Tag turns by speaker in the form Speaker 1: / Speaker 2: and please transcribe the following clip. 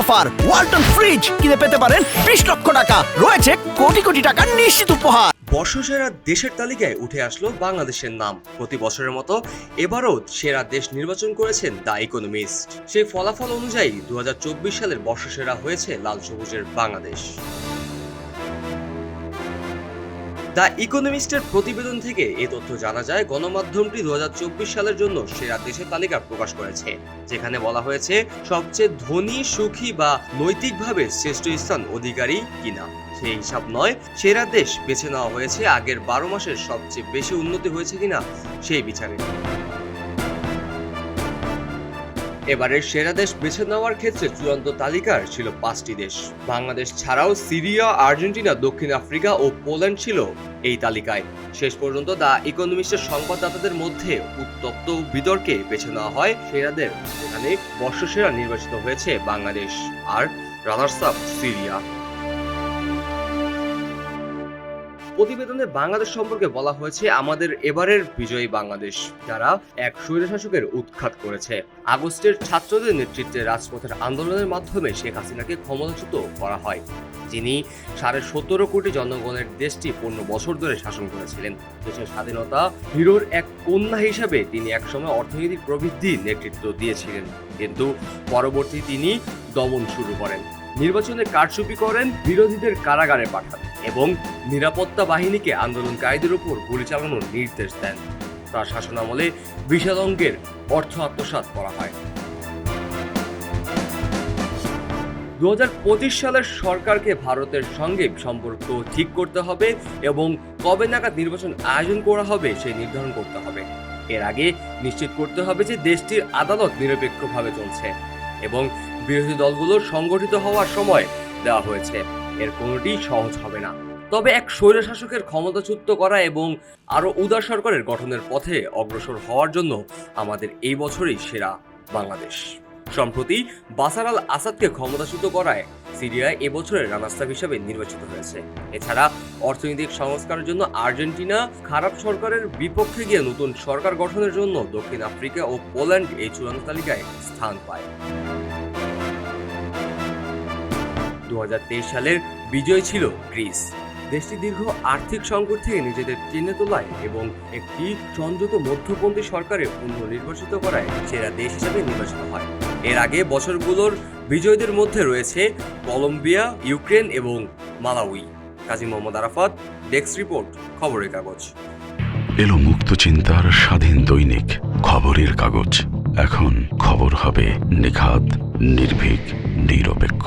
Speaker 1: Offer. Walton fridge কিনে পেতে পারেন বিশ লক্ষ টাকা। রয়েছে কোটি কোটি টাকার নিশ্চিত উপহার।
Speaker 2: বর্ষসেরা দেশের তালিকায় উঠে আসলো বাংলাদেশের নাম। প্রতি বছরের মতো এবারও সেরা দেশ নির্বাচন করেছেন দ্য ইকোনমিস্ট সেই ফলাফল অনুযায়ী দু হাজার চব্বিশ সালের বর্ষসেরা হয়েছে লাল সবুজের বাংলাদেশ। দ্য ইকোনমিস্টের প্রতিবেদন থেকে এ তথ্য জানা যায়, গণমাধ্যমটি দু হাজার চব্বিশ সালের জন্য সেরা দেশের তালিকা প্রকাশ করেছে, যেখানে বলা হয়েছে সবচেয়ে ধনী, সুখী বা নৈতিকভাবে শ্রেষ্ঠ স্থান অধিকারী কিনা। সেই হিসাব নয়, সেরা দেশ বেছে নেওয়া হয়েছে আগের বারো মাসের সবচেয়ে বেশি উন্নতি হয়েছে কিনা, সেই বিচারে। এবারের সেরা দেশ বেছে নেওয়ার ক্ষেত্রে চূড়ান্ত তালিকার ছিল পাঁচটি দেশ। বাংলাদেশ ছাড়াও সিরিয়া, আর্জেন্টিনা, দক্ষিণ আফ্রিকা ও পোল্যান্ড ছিল এই তালিকায়। শেষ পর্যন্ত দা ইকোনমিস্টের সংবাদদাতাদের মধ্যে উত্তপ্ত বিতর্কে বেছে নেওয়া হয় সেরাদের। যেখানে বর্ষসেরা নির্বাচিত হয়েছে বাংলাদেশ আর রানার্স আপ সিরিয়া। প্রতিবেদনে বাংলাদেশ সম্পর্কে বলা হয়েছে, আমাদের এবারের বিজয়ী বাংলাদেশ যারা এক স্বৈরশাসকের উৎখাত করেছে। আগস্টের ছাত্রদের নেতৃত্বে রাজপথের আন্দোলনের মাধ্যমে শেখ হাসিনাকে ক্ষমতাচ্যুত করা হয়। যিনি সাড়ে সতেরো কোটি জনগণের দেশটি পনেরো বছর ধরে শাসন করেছিলেন। দেশের স্বাধীনতা হিরোর এক কন্যা হিসাবে তিনি একসময় অর্থনৈতিক প্রবৃদ্ধি নেতৃত্ব দিয়েছিলেন। কিন্তু পরবর্তী তিনি দমন শুরু করেন। নির্বাচনে কারচুপি করেন, বিরোধীদের কারাগারে পাঠান। এবং নিরাপত্তা বাহিনীকে আন্দোলনকারীদের উপর গুলি চালানোর নির্দেশ দেন। তার শাসনামলে বিশাল অঙ্কের অর্থ আত্মসাৎ করা হয়। দুহাজার পঁচিশ সালের সরকারকে ভারতের সঙ্গে সম্পর্ক ঠিক করতে হবে এবং কবে নাগাদ নির্বাচন আয়োজন করা হবে সেই নির্ধারণ করতে হবে। এর আগে নিশ্চিত করতে হবে যে দেশটির আদালত নিরপেক্ষভাবে চলছে এবং বিরোধী দলগুলোর সংগঠিত হওয়ার সময় দেওয়া হয়েছে। এর কোনোটি সহজ হবে না। তবে এক স্বৈরশাসকের ক্ষমতাচ্যুত করা এবং আরও উদার সরকারের গঠনের পথে অগ্রসর হওয়ার জন্য আমাদের এই বছরই সেরা বাংলাদেশ। সম্প্রতি বাসার আল আসাদকে ক্ষমতাচ্যুত করায় সিরিয়ায় এবছরের রানাস্তাব হিসেবে নির্বাচিত হয়েছে। এছাড়া অর্থনৈতিক সংস্কারের জন্য আর্জেন্টিনা, খারাপ সরকারের বিপক্ষে গিয়ে নতুন সরকার গঠনের জন্য দক্ষিণ আফ্রিকা ও পোল্যান্ড এই চূড়ান্ত তালিকায় স্থান পায়। দু হাজার তেইশ সালের বিজয় ছিল গ্রিস। দেশটি দীর্ঘ আর্থিক সংকট থেকে নিজেদের টেনে তোলায় এবং একটি সংযত মধ্যপন্থী সরকারে পুনর্নির্বাচিত করায় সেরা দেশ হিসেবে নির্বাচিত হয়। এর আগে বছরগুলোর বিজয়ীদের মধ্যে রয়েছে কলম্বিয়া, ইউক্রেন এবং Malawi. Kazi Mohammad Arafat, desk report, খবরের কাগজ।
Speaker 3: এলো মুক্ত চিন্তার স্বাধীন দৈনিক, খবরের কাগজ। এখন খবর হবে নিখাত, নির্ভীক, নিরপেক্ষ।